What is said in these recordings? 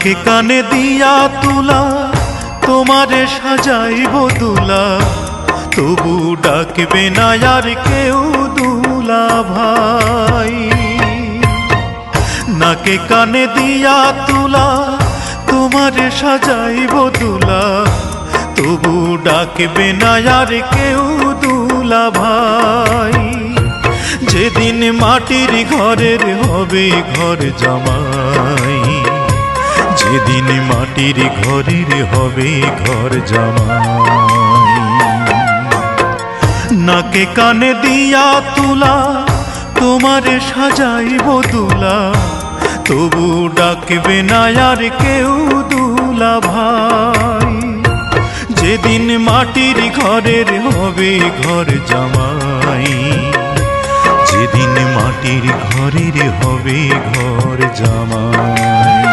নাকে কানে দিয়া তুলা, তোমারে সাজাইব দুলা তবু ডাকবে না আর কেউ দুলা ভাই। নাকে কানে দিয়া তুলা, তোমারে সাজাইব দুলা তবু ডাকবে না আর কেউ দুলা ভাই। যেদিন মাটির ঘরের হবে ঘর জামাই। যেদিন মাটির ঘরের হবে ঘর জামাই। নাকে কানে দিয়া তুলা, তোমার সাজাইব দুলা তবু ডাকবে না আর কেউ দুলা ভাই। যেদিন মাটির ঘরের হবে ঘর জামাই, যেদিন মাটির ঘরের হবে ঘর জামাই।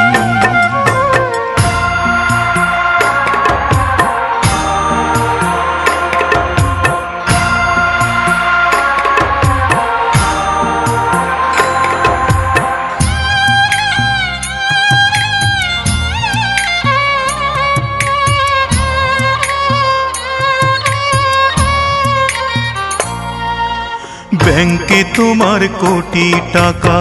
ব্যাংকে তোমার কোটি টাকা।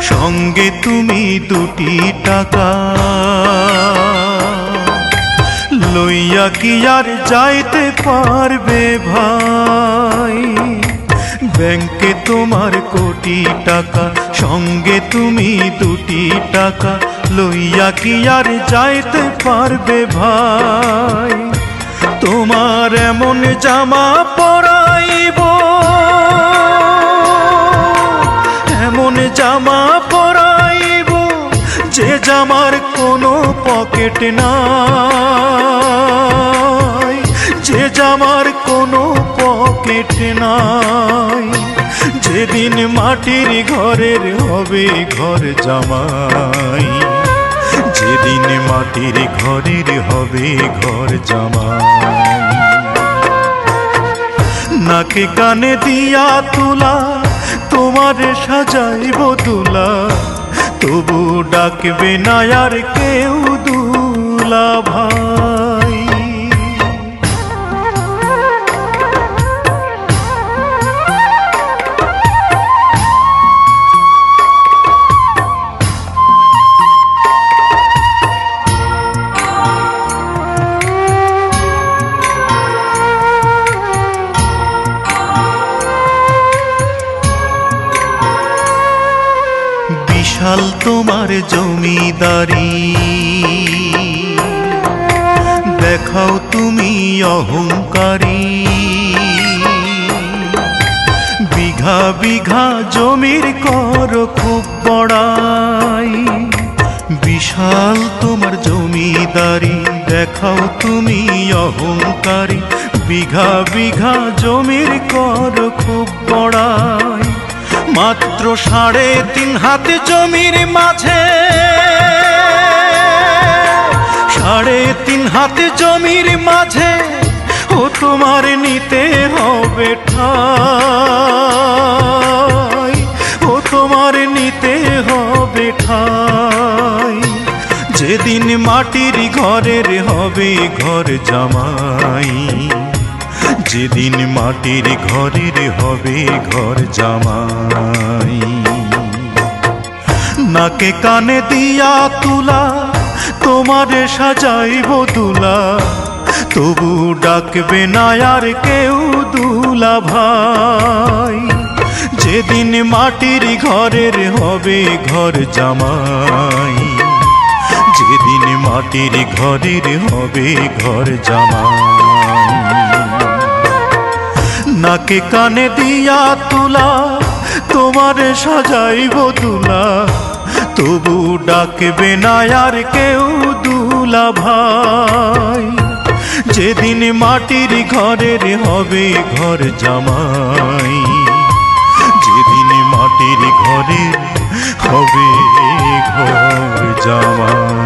সঙ্গে তুমি দুটি টাকা। লইয়া কি আর যাইতে পারবে ভাই? ব্যাংকে তোমার কোটি টাকা, সঙ্গে তুমি দুটি টাকা। লইয়া কি আর যাইতে পারবে ভাই? তোমার এমন জামা জামা পরাইব, যে জামার কোনো পকেট নাই। যে জামার কোনো পকেট নাই। যেদিন মাটির ঘরের হবে ঘর জামাই। যেদিন মাটির ঘরের হবে ঘর জামাই। নাকে কানে দিয়া তুলা তোমার সাজাইব দুলা। তবু ডাকবে না আর কেউ দুলা ভাই। বিশাল তোমার জমিদারি। দেখাও তুমি অহংকারী। বিঘা বিঘা জমির কর খুব বড়াই বিশাল তোমার জমিদারি, দেখাও তুমি অহংকারী। বিঘা বিঘা জমির কর খুব বড়াই মাত্র সাড়ে তিন হাত জমির মাঝে। সাড়ে তিন হাত জমির মাঝে ও তোমার নিতে হবে ঠাই। ও তোমার নিতে হবে ঠাই। যেদিন মাটির ঘরের হবে ঘর জামাই। যেদিন মাটির ঘরের হবে ঘর জামাই। নাকে কানে দিয়া তুলা, তোমার সাজাইব দুলা। তবু ডাকবে না আর কেউ দুলা ভাই। যেদিন মাটির ঘরের হবে ঘর জামাই। যেদিন মাটির ঘরের হবে ঘর জামাই। নাকে কানে দিয়া তুলা, তোমার সাজাইব দুলা। তবু ডাকবে না আর কেউ দুলা ভাই। যেদিন মাটির ঘরের হবে ঘর জামাই, যেদিন মাটির ঘরের হবে ঘর জামাই।